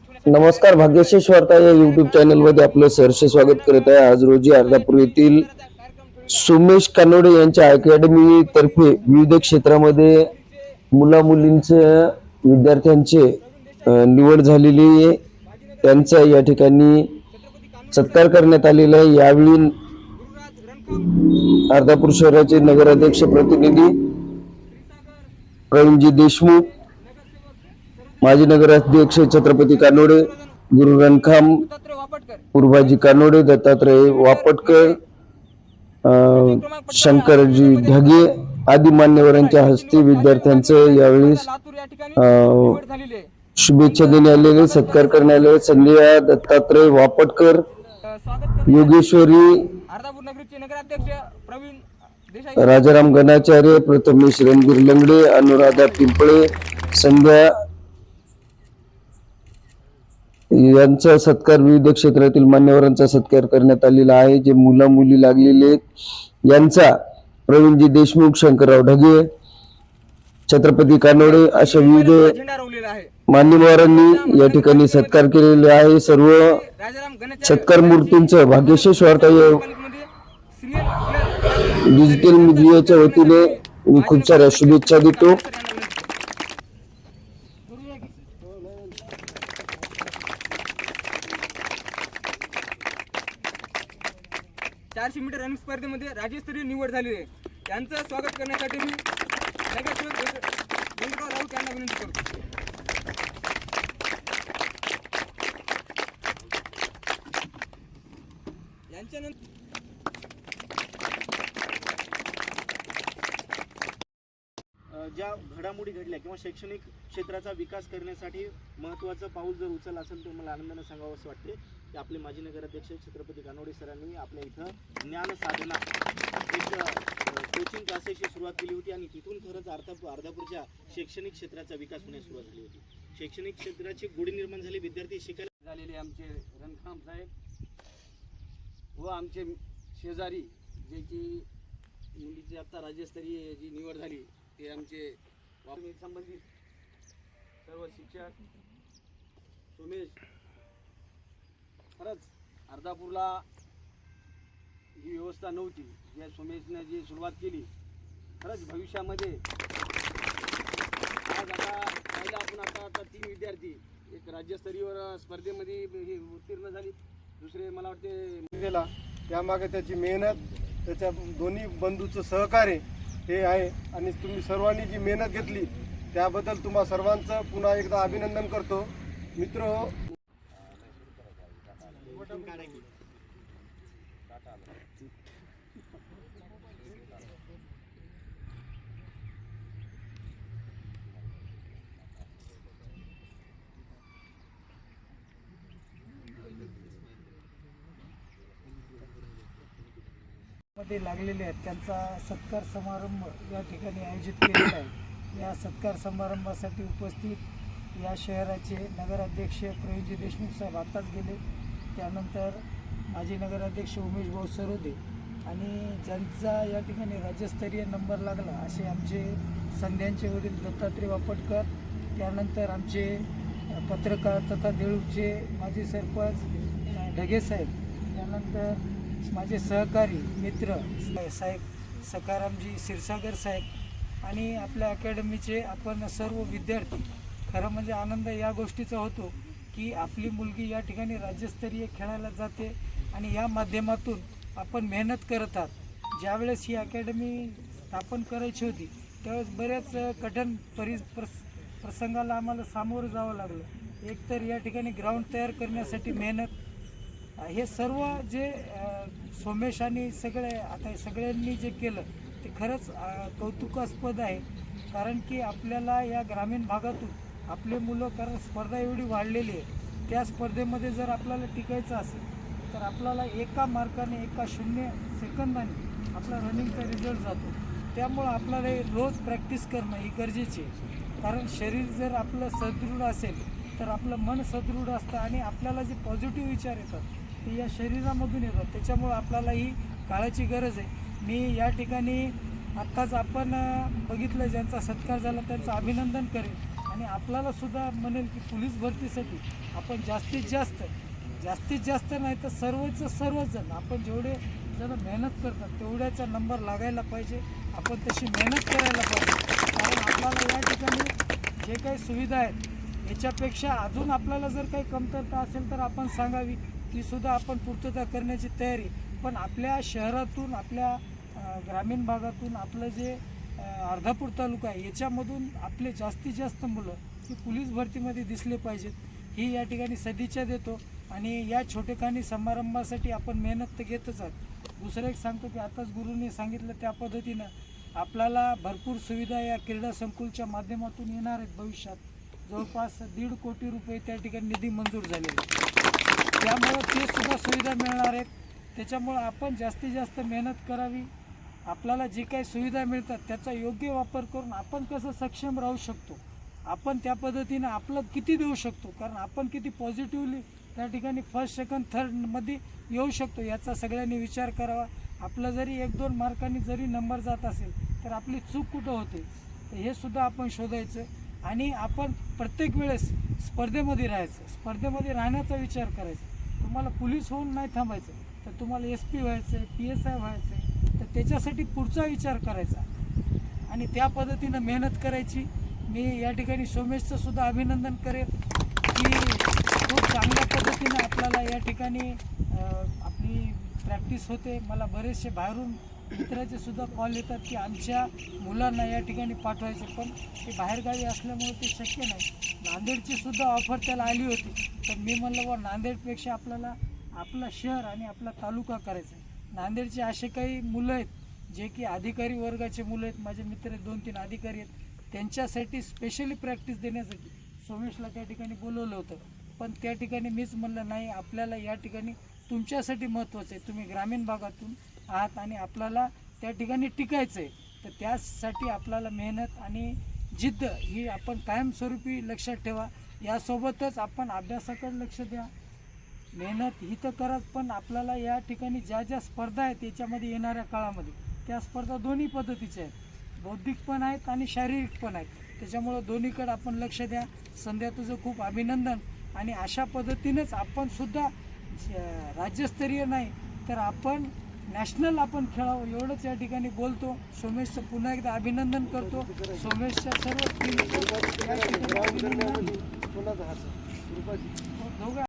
नमस्कार भाग्यशेष वार्ता या युट्यूब चॅनलमध्ये आपलं सहर्ष स्वागत करत आहे. आज रोजी अर्धापूर येथील सोमेश कानोडे यांच्या अकॅडमी तर्फे विविध क्षेत्रामध्ये मुला मुलींचे विद्यार्थ्यांचे निवड झालेली आहे. त्यांचा या ठिकाणी सत्कार करण्यात आलेला आहे. यावेळी अर्धापूर शहराचे नगराध्यक्ष प्रतिनिधी प्रवीणजी देशमुख माजी नगराध्यक्ष छत्रपती कानोडे गुरु रणखाम पूर्वाजी कानोडे दत्तात्रय वापटकर शंकरजी ढगे आदी मान्यवरांच्या हस्ते विद्यार्थ्यांचं यावेळी शुभेच्छा देण्यात आलेले सत्कार करण्यात आले संध्या दत्तात्रय वापटकर योगेश्वरी राजाराम गणाचार्य प्रथमेश रणबीर लंगडे अनुराधा पिंपळे संध्या यांचा सत्कार विविध क्षेत्रातील मान्यवरांचा सत्कार करण्यात आलेला आहे. जे मुला मुली लागलेले आहेत. यांचा प्रवीणजी देशमुख शंकरराव ढगे छत्रपती कानोडे अशा विविध मान्यवरांनी या ठिकाणी सत्कार केलेले आहे. सर्व सत्कार मूर्तींचं भाग्यशेष वार्ता डिजिटल मीडियाच्या वतीने मी खूप साऱ्या शुभेच्छा देतो. चारशे मीटर रनिंग स्पर्धेमध्ये राज्यस्तरीय निवड झाली आहे. त्यांचं स्वागत करण्यासाठी मी नगरसेवक वेंकटराव राऊत यांना विनंती करतो. यांच्यानंतर ज्या घडामोडी घडल्या किंवा शैक्षणिक क्षेत्राचा विकास करण्यासाठी महत्त्वाचं पाऊल जर उचल असेल तर मला आनंदाने सांगावं असं वाटते. की आपले माजी नगराध्यक्ष छत्रपती कानोडे सरांनी आपल्या इथं ज्ञान साधना एक कोचिंग क्लासेसची सुरुवात केली होती आणि तिथून खरंच अर्धा अर्धापूरच्या शैक्षणिक क्षेत्राचा विकास होण्यास सुरुवात झाली होती. शैक्षणिक क्षेत्राची गोडी निर्माण झाली विद्यार्थी शिकायला झालेले आमचे रणखाम साहेब व आमचे शेजारी जे की मुलीची आता राज्यस्तरीय जी निवड झाली. ते आमचे संबंधित सर्व शिक्षक सुमेश खरंच अर्धापूरला ही व्यवस्था नव्हती. ज्या सुमेशने जी सुरुवात केली खरंच भविष्यामध्ये आज आता पाहिलं आपण आता आता तीन विद्यार्थी. एक राज्यस्तरीयवर स्पर्धेमध्ये हे उत्तीर्ण झाली दुसरे मला वाटते त्यामागे त्याची मेहनत त्याच्या दोन्ही बंधूचं सहकार्य हे आहे. आणि तुम्ही सर्वांनी जी मेहनत घेतली त्याबद्दल तुम्हा सर्वांचं पुन्हा एकदा अभिनंदन करतो. मित्र हो. मध्ये लागलेले आहेत. त्यांचा सत्कार समारंभ या ठिकाणी आयोजित केलेला आहे. या सत्कार समारंभासाठी उपस्थित या शहराचे नगराध्यक्ष प्रवीणजी देशमुख साहेब आताच गेले. त्यानंतर माजी नगराध्यक्ष उमेश भाऊ सरोदे आणि ज्यांचा या ठिकाणी राज्यस्तरीय नंबर लागला असे आमचे संध्यांचे वडील दत्तात्रय वापटकर त्यानंतर आमचे पत्रकार तथा देऊळचे माजी सरपंच ढगे साहेब त्यानंतर माझे सहकारी मित्र साहेब सकारामजी क्षीरसागर साहेब आणि आपल्या अकॅडमीचे आपण सर्व विद्यार्थी. खरं म्हणजे आनंद या गोष्टीचा होतो की आपली मुलगी या ठिकाणी राज्यस्तरीय खेळायला जाते आणि या माध्यमातून आपण मेहनत करत आहात. ज्यावेळेस ही अकॅडमी स्थापन करायची होती त्यावेळेस बऱ्याच कठीण परि प्रस प्रसंगाला आम्हाला सामोरं जावं लागलं. एकतर या ठिकाणी ग्राउंड तयार करण्यासाठी मेहनत हे सर्व जे सोमेशाने सगळे आता सगळ्यांनी जे केलं ते खरंच कौतुकास्पद आहे. कारण की आपल्याला या ग्रामीण भागातून आपले मुलं कारण स्पर्धा एवढी वाढलेली आहे त्या स्पर्धेमध्ये जर आपल्याला टिकायचं असेल तर आपल्याला एका मार्काने एका शून्य सेकंदाने आपला रनिंगचा रिझल्ट जातो. त्यामुळं आपल्याला हे रोज प्रॅक्टिस करणं ही गरजेची आहे. कारण शरीर जर आपलं सदृढ असेल तर आपलं मन सदृढ असतं आणि आपल्याला जे पॉझिटिव्ह विचार येतात ते या शरीरामधून येतात. त्याच्यामुळं आपल्याला ही काळाची गरज आहे. मी या ठिकाणी आत्ताच आपण बघितलं ज्यांचा सत्कार झाला त्यांचं अभिनंदन करेन. आणि आपल्याला सुद्धा म्हणेल की पोलीस भरतीसाठी आपण जास्तीत जास्त जास्तीत जास्त नाही तर सर्वच सर्वजण आपण जेवढे जण मेहनत करतात तेवढ्याचा नंबर लागायला पाहिजे. आपण तशी मेहनत करायला पाहिजे. कारण आपल्याला या ठिकाणी जे काही सुविधा आहेत याच्यापेक्षा अजून आपल्याला जर काही कमतरता असेल तर आपण सांगावी. ती सुद्धा आपण पूर्तता करण्याची तयारी. पण आपल्या शहरातून आपल्या ग्रामीण भागातून आपलं जे अर्धापूर तालुका आहे याच्यामधून आपले जास्तीत जास्त मुलं ही पोलीस भरतीमध्ये दिसले पाहिजेत. ही या ठिकाणी सदिच्छा देतो आणि या छोटेखानी समारंभासाठी आपण मेहनत तर घेतच आहात. दुसरं एक सांगतो की आताच गुरुंनी सांगितलं त्या पद्धतीनं आपल्याला भरपूर सुविधा या क्रीडा संकुलच्या माध्यमातून येणार आहेत भविष्यात. जवळपास दीड कोटी रुपये त्या ठिकाणी निधी मंजूर झालेला आहे त्यामुळं ते सुद्धा सुविधा मिळणार आहेत. त्याच्यामुळं आपण जास्तीत जास्त मेहनत करावी. आपल्याला जे काही सुविधा मिळतात त्याचा योग्य वापर करून आपण कसं सक्षम राहू शकतो? आपण त्या पद्धतीनं आपलं किती देऊ शकतो? कारण आपण किती पॉझिटिव्हली त्या ठिकाणी फर्स्ट सेकंड थर्डमध्ये येऊ शकतो याचा सगळ्यांनी विचार करावा. आपलं जरी एक दोन मार्कांनी जरी नंबर जात असेल तर आपली चूक कुठं होते? तर हे सुद्धा आपण शोधायचं. आणि आपण प्रत्येक वेळेस स्पर्धेमध्ये राहायचं स्पर्धेमध्ये राहण्याचा विचार करायचा. तुम्हाला पोलीस होऊन नाही थांबायचं तर तुम्हाला एस पी व्हायचं आहे पी एस आय व्हायचं आहे तर त्याच्यासाठी पुढचा विचार करायचा. आणि त्या पद्धतीनं मेहनत करायची. मी या ठिकाणी सोमेशचं सुद्धा अभिनंदन करेन की खूप चांगल्या पद्धतीनं आपल्याला या ठिकाणी आपली प्रॅक्टिस होते. मला बरेचसे बाहेरून मित्राचे सुद्धा कॉल येतात की आमच्या मुलांना या ठिकाणी पाठवायचं पण ते बाहेरगावी असल्यामुळे ते शक्य नाही. नांदेडची सुद्धा ऑफर त्याला आली होती. तर मी म्हणलं बा नांदेडपेक्षा आपल्याला आपला शहर आणि आपला तालुका करायचा आहे. नांदेडचे असे काही मुलं आहेत जे की अधिकारी वर्गाचे मुलं आहेत. माझे मित्र दोन तीन अधिकारी आहेत. त्यांच्यासाठी स्पेशली प्रॅक्टिस देण्यासाठी सोमेशला त्या ठिकाणी बोलवलं होतं. पण त्या ठिकाणी मीच म्हणलं नाही आपल्याला या ठिकाणी तुमच्यासाठी महत्त्वाचं आहे. तुम्ही ग्रामीण भागातून आहात आणि आपल्याला त्या ठिकाणी टिकायचं आहे तर त्यासाठी आपल्याला मेहनत आणि जिद्द ही आपण कायमस्वरूपी लक्षात ठेवा. यासोबतच आपण अभ्यासाकडे लक्ष द्या. मेहनत ही तर कराच पण आपल्याला या ठिकाणी ज्या ज्या स्पर्धा आहेत याच्यामध्ये येणाऱ्या काळामध्ये त्या स्पर्धा दोन्ही पद्धतीच्या आहेत. बौद्धिक पण आहेत आणि शारीरिक पण आहेत. त्याच्यामुळं दोन्हीकडे आपण लक्ष द्या. संध्या तुझं खूप अभिनंदन. आणि अशा पद्धतीनेच आपण सुद्धा राज्यस्तरीय नाही तर आपण नॅशनल आपण खेळावं एवढंच या ठिकाणी बोलतो. सोमेशचं पुन्हा एकदा अभिनंदन करतो. सोमेशच्या सर्व टीमचं